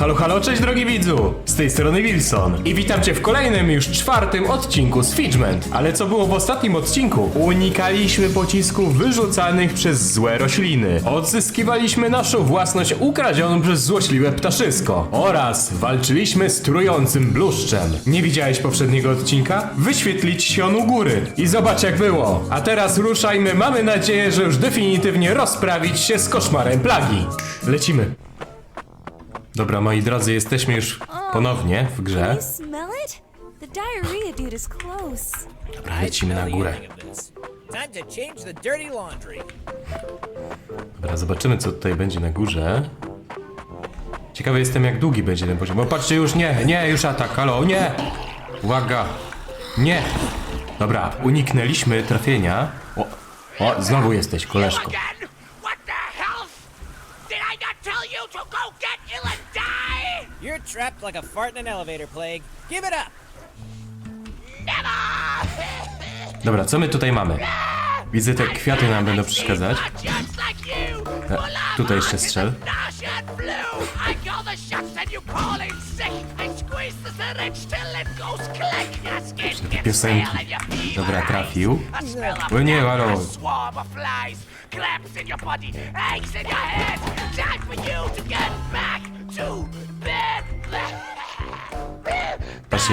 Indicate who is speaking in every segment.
Speaker 1: Halo, halo, cześć drogi widzu! Z tej strony Wilson i witam cię w kolejnym już czwartym odcinku z Fidgement. Ale co było w ostatnim odcinku? Unikaliśmy pocisków wyrzucanych przez złe rośliny. Odzyskiwaliśmy naszą własność ukradzioną przez złośliwe ptaszysko. Oraz walczyliśmy z trującym bluszczem. Nie widziałeś poprzedniego odcinka? Wyświetlić się on u góry i zobacz jak było. A teraz ruszajmy, mamy nadzieję, że już definitywnie rozprawić się z koszmarem plagi. Lecimy. Dobra, moi drodzy, jesteśmy już ponownie w grze. Dobra, lecimy na górę. Dobra, zobaczymy co tutaj będzie na górze. Ciekawy jestem jak długi będzie ten poziom. O, patrzcie już, nie, nie, już atak, halo, nie! Uwaga! Nie! Dobra, uniknęliśmy trafienia. O, o znowu jesteś, koleżko.
Speaker 2: Trapped like a fart in an elevator, Plague. Give it up.
Speaker 1: Dobra, co my tutaj mamy? Widzę te kwiaty nam będą przeszkadzać. E, tutaj jeszcze strzel. Te piosenki. Dobra, trafił.
Speaker 3: A smell of
Speaker 1: O nie, halo.
Speaker 3: Clamps in your body, eggs in your head. Time for you to get back to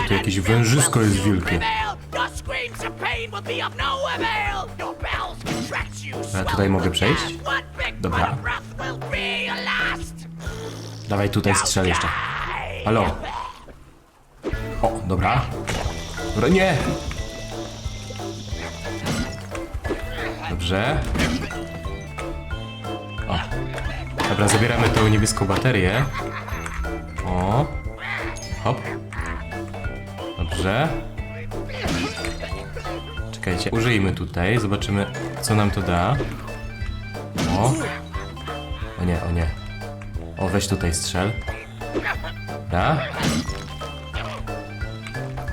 Speaker 1: Tu jakieś wężysko jest wielkie. A tutaj mogę przejść? Dobra. Dawaj tutaj strzel jeszcze. Halo. O, dobra. Dobra, nie! Dobrze. O. Dobra, zabieramy tą niebieską baterię. O. Hop. Dobrze. Czekajcie, użyjmy tutaj, zobaczymy co nam to da. O. O nie, o nie. O, weź tutaj strzel. Dobra.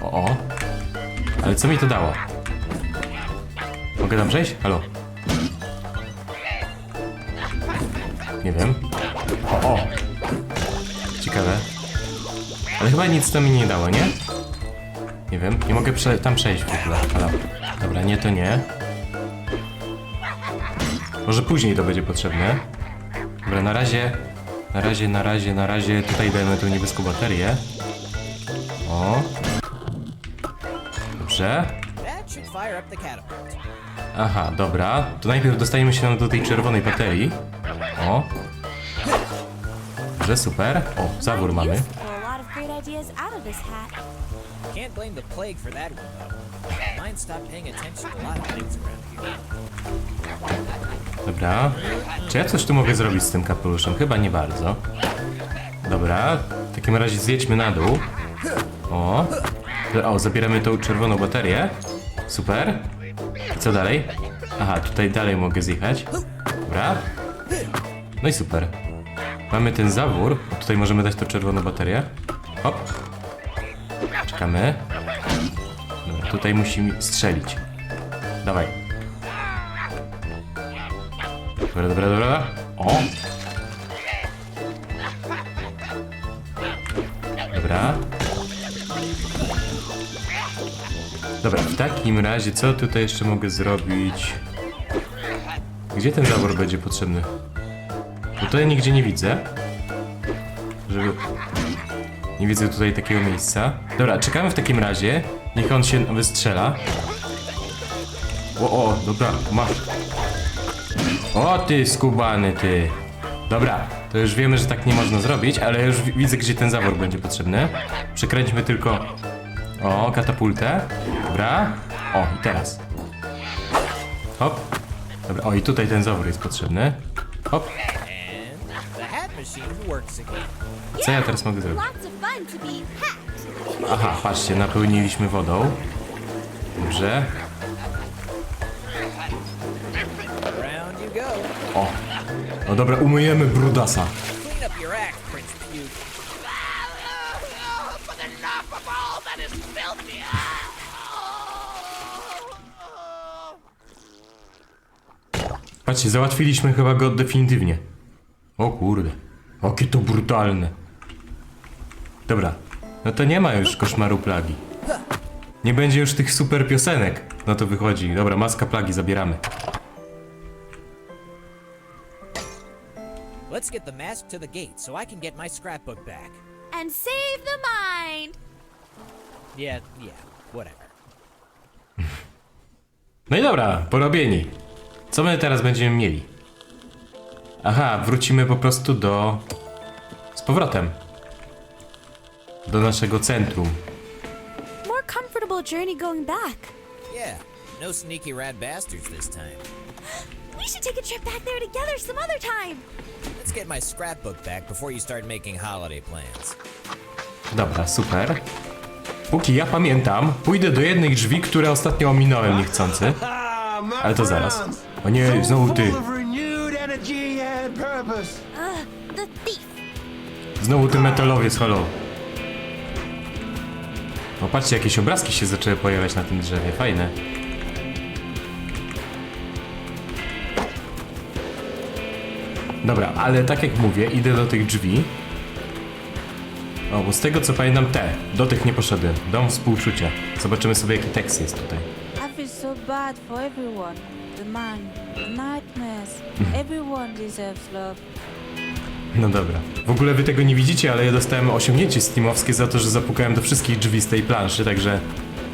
Speaker 1: O, o. Ale co mi to dało? Mogę tam przejść? Halo. Nie wiem. O, o. Ciekawe. Ale chyba nic to mi nie dało, nie? Nie wiem, nie mogę prze tam przejść w ogóle. Halo. Dobra, nie, to nie. Może później to będzie potrzebne. Dobra, na razie, na razie, na razie, na razie tutaj dajemy tą niebieską baterię. O. Dobrze. Aha, dobra. To najpierw dostajemy się do tej czerwonej baterii. O. Dobrze, super. O, zawór mamy.
Speaker 2: Can't blame the Plague for that one, though. Mine stopped paying attention to a lot of things around here.
Speaker 1: Dobra. Czy ja coś tu mogę zrobić z tym kapeluszem? Chyba nie bardzo. Dobra. W takim razie zjedźmy na dół. O. O, zabieramy tą czerwoną baterię. Super. I co dalej? Aha, tutaj dalej mogę zjechać. Dobra. No i super. Mamy ten zawór. O, tutaj możemy dać tą czerwoną baterię. Hop. Czekamy. Dobra, tutaj musimy strzelić. Dawaj. Dobra, dobra, dobra. O! Dobra. Dobra, w takim razie co tutaj jeszcze mogę zrobić? Gdzie ten zawór będzie potrzebny? Tutaj nigdzie nie widzę. Nie widzę tutaj takiego miejsca. Dobra, czekamy w takim razie. Niech on się wystrzela. O, o, dobra, masz. O ty skubany ty. Dobra, to już wiemy, że tak nie można zrobić, ale już wi- widzę, gdzie ten zawór będzie potrzebny. Przekręćmy tylko... O, katapultę. Dobra. O, i teraz. Hop. Dobra, o i tutaj ten zawór jest potrzebny. Hop. Co ja teraz mogę zrobić?
Speaker 4: Lots of fun to be hacked.
Speaker 1: Aha, patrzcie, napełniliśmy wodą. Dobrze. O. No dobra, umyjemy brudasa. Patrzcie, załatwiliśmy chyba go definitywnie. O kurde. Jakie to brutalne. Dobra. No to nie ma już koszmaru plagi. Nie będzie już tych super piosenek. No to wychodzi. Dobra, maska plagi zabieramy.
Speaker 2: Let's get the mask to the gate so I can get my scrapbook back.
Speaker 4: And save the mind.
Speaker 2: Yeah, yeah, whatever.
Speaker 1: No i dobra, porobieni. Co my teraz będziemy mieli? Aha, wrócimy po prostu do... Z powrotem. Do naszego centrum.
Speaker 4: More comfortable journey going back.
Speaker 2: Yeah, no sneaky rat bastards this time.
Speaker 4: We should take a trip back there together some other time.
Speaker 2: Let's get my scrapbook back before you start making holiday plans.
Speaker 1: Dobra, super. Póki ja pamiętam, pójdę do jednych drzwi, które ostatnio ominąłem niechcący. Ale to zaraz. O nie, znowu ty. Znowu ty metalowiec, halo. O, patrzcie, jakieś obrazki się zaczęły pojawiać na tym drzewie, fajne. Dobra, ale tak jak mówię, idę do tych drzwi. O, bo z tego co pamiętam te, do tych nie poszedłem. Dom współczucia. Zobaczymy sobie jaki tekst jest tutaj.
Speaker 5: I feel so bad for everyone. The man, the nightmares. Everyone deserves love.
Speaker 1: No dobra. W ogóle wy tego nie widzicie, ale ja dostałem osiągnięcie steamowskie za to, że zapukałem do wszystkich drzwi z tej planszy, także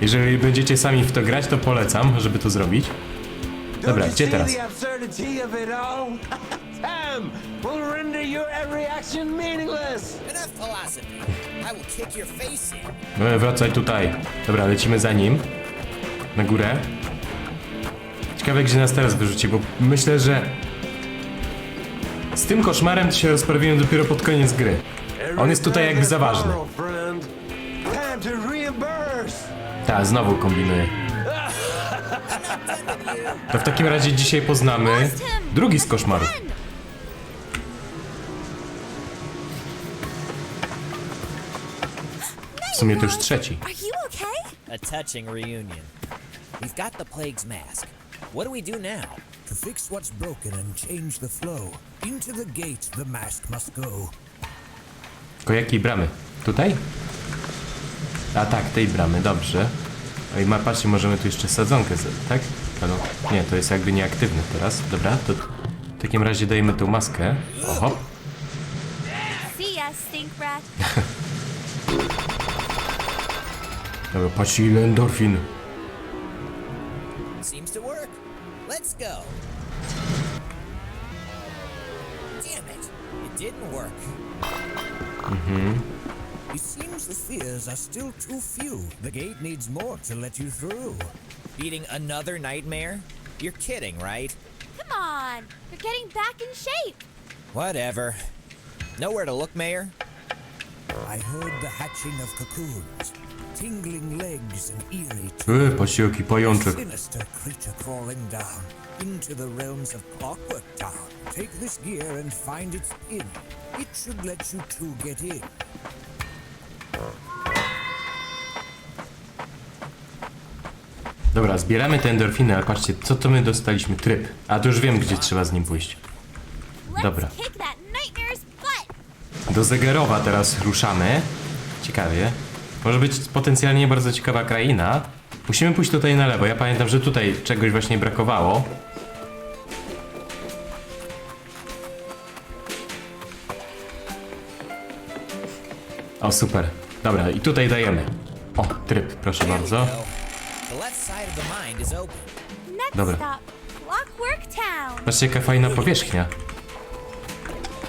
Speaker 1: jeżeli będziecie sami w to grać, to polecam, żeby to zrobić. Dobra, gdzie teraz? E, Wracaj tutaj. Dobra, lecimy za nim. Na górę. Ciekawe, gdzie nas teraz wyrzuci, bo myślę, że z tym koszmarem się rozprawiłem dopiero pod koniec gry. On jest tutaj jakby za ważny. Tak, znowu kombinuję. To w takim razie dzisiaj poznamy drugi z koszmarów. W sumie to już trzeci.
Speaker 2: A touching reunion. We've got the plague's mask. What do we do now?
Speaker 6: To fix what's broken and change the flow, into the gate the mask must go.
Speaker 1: Tylko jakiej bramy? Tutaj? A tak, tej bramy, dobrze. Oj, ma, patrzcie, możemy tu jeszcze sadzonkę, z- tak? Halo? Nie, to jest jakby nieaktywne teraz. Dobra, to w takim razie dajemy tą maskę. Oho.
Speaker 4: See ya, stink rat.
Speaker 1: Dobra, patrzcie ile endorfin.
Speaker 2: Didn't work.
Speaker 6: It seems the fears are still too few. The gate needs more to let you through.
Speaker 2: Beating another nightmare? You're kidding, right?
Speaker 4: Come on. You're getting back in shape.
Speaker 2: Whatever. Nowhere to look, Mayor?
Speaker 6: I heard the hatching of cocoons, tingling legs and eerie
Speaker 1: Yy, patrzcie jaki pajączek.
Speaker 6: sinister creature crawling down into the realms of Clockwork Town. Take this gear and find its pin. It should let you two get in.
Speaker 1: Dobra, zbieramy te endorfiny, ale patrzcie, co to my dostaliśmy? Tryb. A to już wiem, gdzie trzeba z nim pójść. Dobra. Do Zegerowa teraz ruszamy. Ciekawie. Może być potencjalnie bardzo ciekawa kraina. Musimy pójść tutaj na lewo. Ja pamiętam, że tutaj czegoś właśnie brakowało. O, super. Dobra, i tutaj dajemy. O, tryb, proszę bardzo. Dobra. Patrzcie, jaka fajna powierzchnia.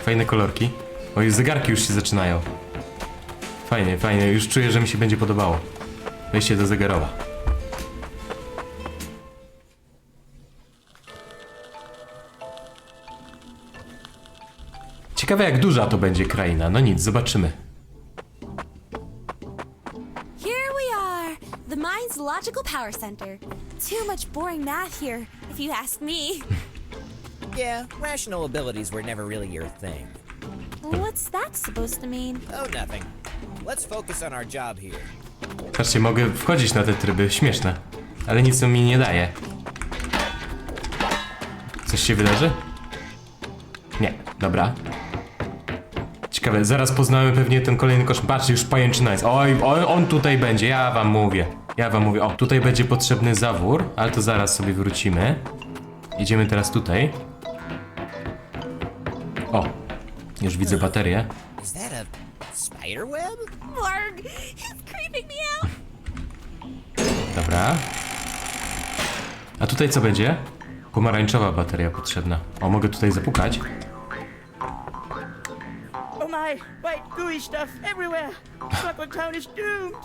Speaker 1: Fajne kolorki. Oj, zegarki już się zaczynają. Fajnie, fajnie. Już czuję, że mi się będzie podobało. Wejście do zegarowa. Ciekawe jak duża to będzie kraina. No nic, zobaczymy.
Speaker 4: The mind's logical power center. Too much boring math here, if you ask me.
Speaker 2: Yeah, rational abilities were never really your thing.
Speaker 4: What's that supposed to mean?
Speaker 2: Oh, nothing. Let's focus on our job here.
Speaker 1: Patrzcie, mogę wchodzić na te tryby. Śmieszne. Ale nic to mi nie daje. Coś się wydarzy? Nie, dobra. Ciekawe, zaraz poznamy pewnie ten kolejny kosz. Patrzcie, już pajęczyna jest. Oj, oj, on tutaj będzie, ja wam mówię. Ja wam mówię, o, tutaj będzie potrzebny zawór, ale to zaraz sobie wrócimy. Idziemy teraz tutaj. O, już widzę baterię.
Speaker 2: Is that a spider web?
Speaker 4: Marg, he's creeping me out.
Speaker 1: Dobra. A tutaj co będzie? Pomarańczowa bateria potrzebna. O, mogę tutaj zapukać.
Speaker 7: Oh my, white gooey stuff everywhere. Clockwork Town is doomed.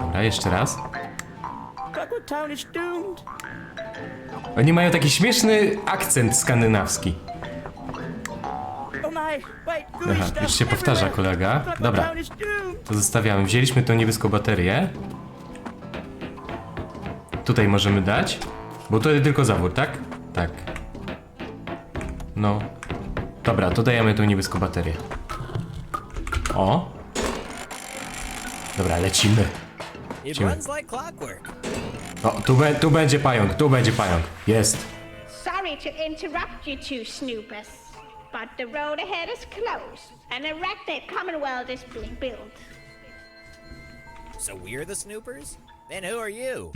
Speaker 1: Dobra, jeszcze raz. Oni mają taki śmieszny akcent skandynawski.
Speaker 7: Oh
Speaker 1: Aha, już się powtarza kolega. Dobra, to zostawiamy. Wzięliśmy tą niebieską baterię. Tutaj możemy dać. Bo tutaj tylko zawór, tak? Tak. No. Dobra, to dajemy tą niebieską baterię. O. Dobra, lecimy.
Speaker 2: It
Speaker 1: Sure.
Speaker 2: runs like clockwork.
Speaker 1: O, tu, be, tu będzie pająk, tu będzie pająk. Jest.
Speaker 8: Sorry to interrupt you two snoopers, but the road ahead is closed, and a Arachnid Commonwealth is being built.
Speaker 2: So we're the snoopers? Then who are you?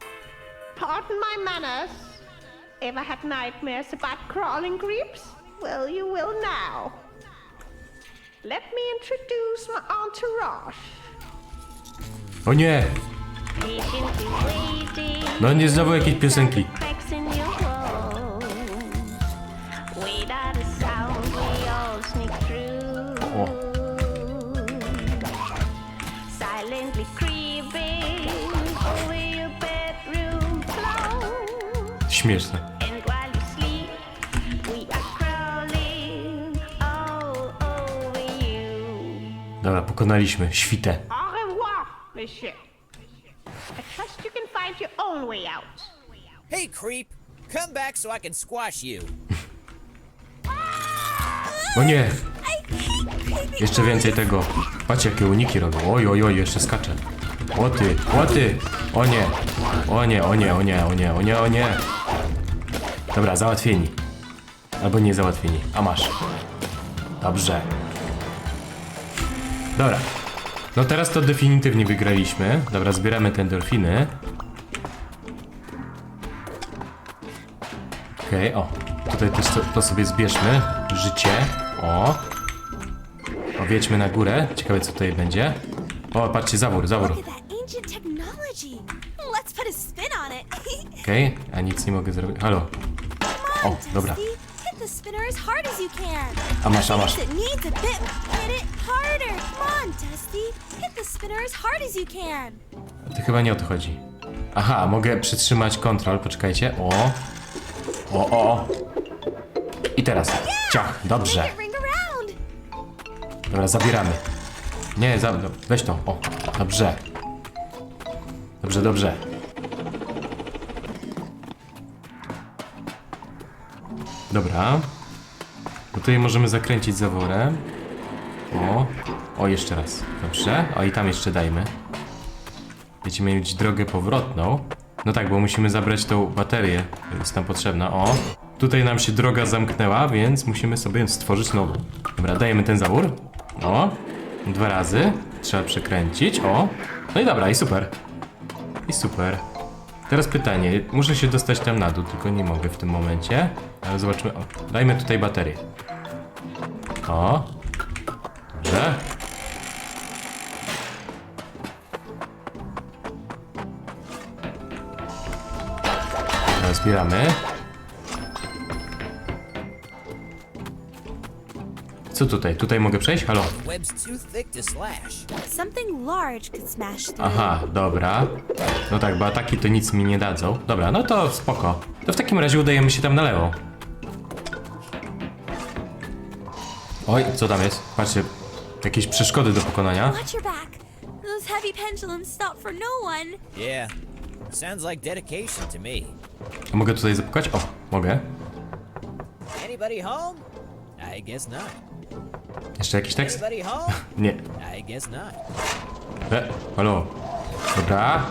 Speaker 8: Pardon my manners. Ever had nightmares about crawling creeps? Well, you will now. Let me introduce my entourage.
Speaker 1: O nie! No nie znowu jakieś piosenki. O. Śmieszne. Dobra, pokonaliśmy świtę.
Speaker 8: Revoir, monsieur. I trust you can find your own way out.
Speaker 2: Hey, creep! Come back so I can squash you.
Speaker 1: O nie! Jeszcze więcej tego. Patrzcie jakie uniki robią. Oj, oj, oj, jeszcze skacze. O ty, o ty! O nie! O nie, o nie, o nie, o nie, o nie, o nie! Dobra, załatwieni. Albo nie załatwieni. A masz. Dobrze. Dobra. No teraz to definitywnie wygraliśmy. Dobra, zbieramy te endorfiny. Okej, o. Tutaj też to, to sobie zbierzmy. Życie. O. O, wiedźmy na górę. Ciekawe co tutaj będzie. O, patrzcie, zawór, zawór.
Speaker 4: Let's put a.
Speaker 1: Okej, nic nie mogę zrobić. Halo. O, dobra.
Speaker 4: Spinner as hard as you can.
Speaker 1: A masz, a masz.
Speaker 4: It needs a bit. Hit it harder. Come on, Dusty. Hit the spinner as hard as you can.
Speaker 1: To chyba nie o to chodzi. Aha, mogę przytrzymać kontrol, poczekajcie. O. O, o, o. I teraz. Ciach, dobrze.
Speaker 4: Make it ring around.
Speaker 1: Dobra, zabieramy. Nie, za, weź to. O, dobrze. Dobrze, dobrze. Dobra. Tutaj możemy zakręcić zaworem. O, o, jeszcze raz. Dobrze. O, i tam jeszcze dajmy. Będziemy mieć drogę powrotną. No tak, bo musimy zabrać tą baterię, jest nam potrzebna. O, tutaj nam się droga zamknęła, więc musimy sobie stworzyć nową. Dobra, dajemy ten zawór. O, dwa razy. Trzeba przekręcić. O, no i dobra, i super. I super. Teraz pytanie. Muszę się dostać tam na dół, tylko nie mogę w tym momencie. Ale zobaczymy. O, dajmy tutaj baterię. O, dobrze. Zbieramy. Co tutaj? Tutaj mogę przejść? Halo?
Speaker 4: Something large could smash through.
Speaker 1: Aha, dobra. No tak, bo ataki to nic mi nie dadzą. Dobra, no to spoko. To w takim razie udajemy się tam na lewo. Oj, co tam jest? Patrzcie, jakieś przeszkody do pokonania.
Speaker 4: Watch your back. Those heavy pendulums stop for no one.
Speaker 2: Yeah. Sounds like dedication to me.
Speaker 1: A mogę tutaj zapukać? O, mogę.
Speaker 2: Anybody home? I guess not.
Speaker 1: Jeszcze jakiś tekst? Nie. E, halo. Dobra.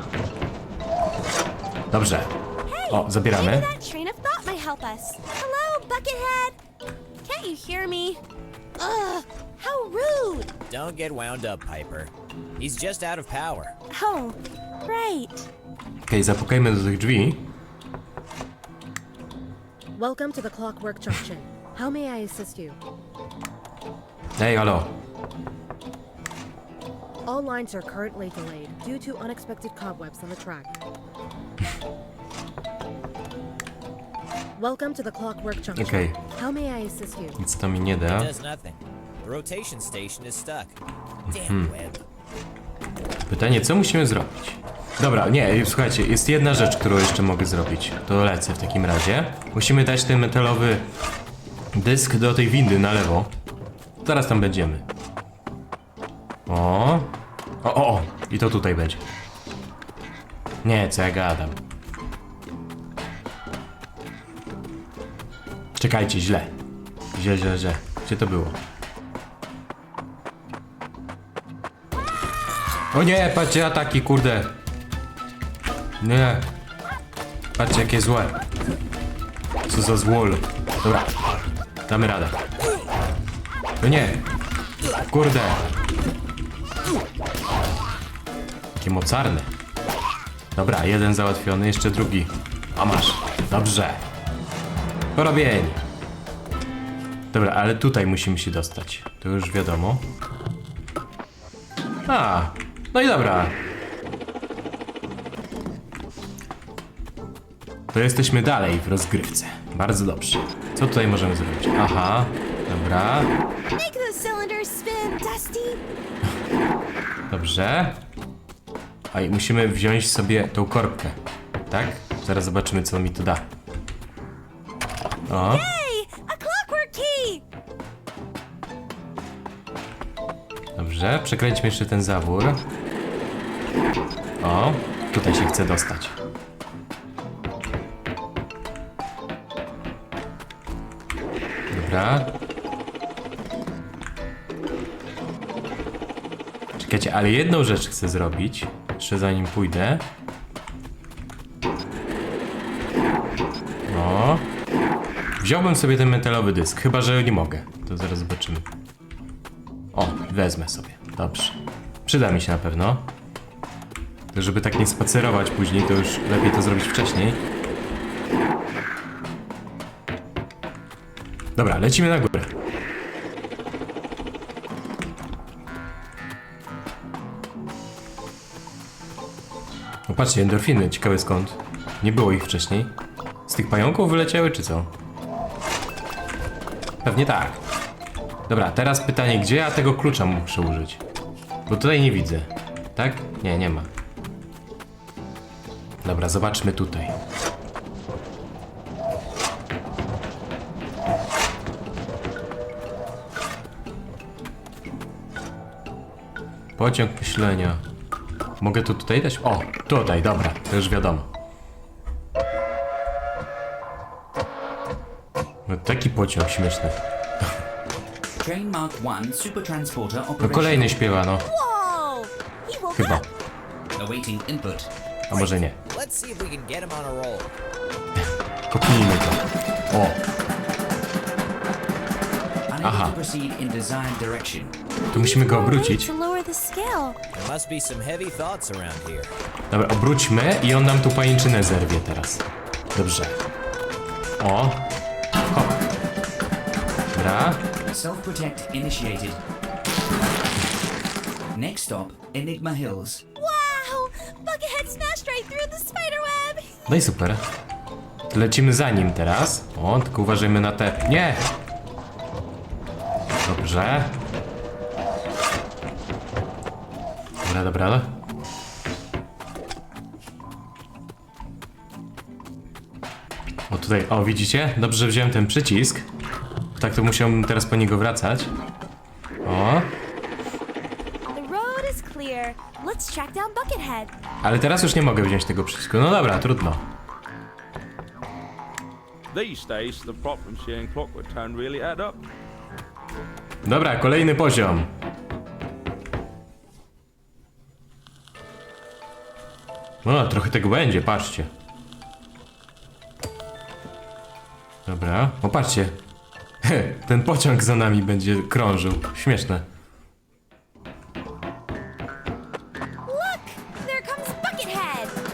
Speaker 1: Dobrze. O, zabieramy.
Speaker 2: Don't get wound up, Piper. He's just out of power.
Speaker 4: Oh, right.
Speaker 1: Okej, zapukajmy do tych drzwi.
Speaker 9: Welcome to the Clockwork Junction. How may I assist you?
Speaker 1: Ej, halo.
Speaker 9: All lines are currently delayed due to unexpected cobwebs on the track. Welcome to the Clockwork Junction.
Speaker 1: Okej.
Speaker 9: How may I assist you?
Speaker 1: Nic to mi nie da.
Speaker 2: Does nothing. The rotation station is stuck. Damn web.
Speaker 1: Pytanie, co musimy zrobić? Dobra, nie, słuchajcie, jest jedna rzecz, którą jeszcze mogę zrobić. To lecę w takim razie. Musimy dać ten metalowy dysk do tej windy na lewo. Zaraz tam będziemy. O. O, o, o. I to tutaj będzie. Nie, co ja gadam. Czekajcie, źle. Źle, źle, źle. Gdzie to było? O nie, patrzcie ataki, kurde. Nie. Patrzcie jakie złe. Co za złol. Dobra. Damy radę. No nie. Kurde. Jakie mocarne. Dobra, jeden załatwiony, jeszcze drugi. A masz. Dobrze. Porobień. Dobra, ale tutaj musimy się dostać. To już wiadomo. A, no i dobra. To jesteśmy dalej w rozgrywce. Bardzo dobrze. Co tutaj możemy zrobić? Aha, dobra,
Speaker 4: Make those cylinders spin, Dusty.
Speaker 1: dobrze. A i musimy wziąć sobie tą korbkę, tak? Zaraz zobaczymy, co mi to da. O,
Speaker 4: Hey, a clockwork key!
Speaker 1: dobrze. Przekręćmy jeszcze ten zawór. O, tutaj się chce dostać. Dobra. Czekajcie, ale jedną rzecz chcę zrobić. Jeszcze zanim pójdę. O. Wziąłbym sobie ten metalowy dysk, chyba że nie mogę. To zaraz zobaczymy. O, wezmę sobie. Dobrze. Przyda mi się na pewno. To żeby tak nie spacerować później, to już lepiej to zrobić wcześniej. Dobra, lecimy na górę. Patrzcie, endorfiny, ciekawe skąd. Nie było ich wcześniej. Z tych pająków wyleciały, czy co? Pewnie tak. Dobra, teraz pytanie, gdzie ja tego klucza muszę użyć? Bo tutaj nie widzę. Tak? Nie, nie ma. Dobra, zobaczmy tutaj. Pociąg myślenia. Mogę to tutaj dać? O, tutaj, dobra, to już wiadomo. No, taki pociąg śmieszny.
Speaker 10: Train Mark 1 Super Transporter
Speaker 1: No
Speaker 10: operational.
Speaker 1: kolejny śpiewa, no.
Speaker 4: Whoa! He woke
Speaker 1: Chyba.
Speaker 4: up.
Speaker 10: Awaiting input.
Speaker 1: A może nie.
Speaker 2: Let's see if we can get him on a roll.
Speaker 1: Kopnijmy to. O,
Speaker 10: Unable
Speaker 1: Aha.
Speaker 10: to proceed in desired direction.
Speaker 1: tu musimy go obrócić.
Speaker 4: The scale.
Speaker 2: There must be some heavy thoughts around here.
Speaker 1: Dobra, obróćmy i on nam tu pajęczynę zerwie teraz. Dobrze. O. Hop. Dobra.
Speaker 10: Self-protect initiated. Next stop, Enigma Hills.
Speaker 4: Wow! Buckethead smashed right through the spider web.
Speaker 1: No i super. Lecimy za nim teraz. O, tylko uważajmy na te... Nie! Dobrze. Dobra, dobra. O, tutaj, o, widzicie? Dobrze, że wziąłem ten przycisk. Tak to musiałbym teraz po niego wracać. O, ale teraz już nie mogę wziąć tego przycisku. No dobra, trudno. Dobra, kolejny poziom. O, trochę tego będzie, patrzcie. Dobra, o patrzcie. Ten pociąg za nami będzie krążył. Śmieszne.
Speaker 4: Look! There comes Buckethead!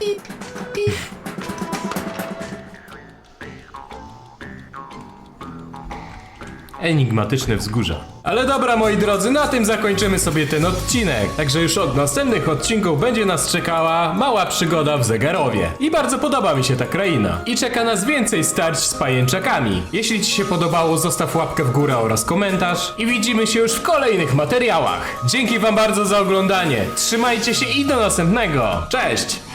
Speaker 1: Enigmatyczne wzgórza. Ale dobra, moi drodzy, na tym zakończymy sobie ten odcinek. Także już od następnych odcinków będzie nas czekała mała przygoda w Zegarowie. I bardzo podoba mi się ta kraina. I czeka nas więcej starć z pajęczakami. Jeśli Ci się podobało, zostaw łapkę w górę oraz komentarz. I widzimy się już w kolejnych materiałach. Dzięki Wam bardzo za oglądanie. Trzymajcie się i do następnego. Cześć!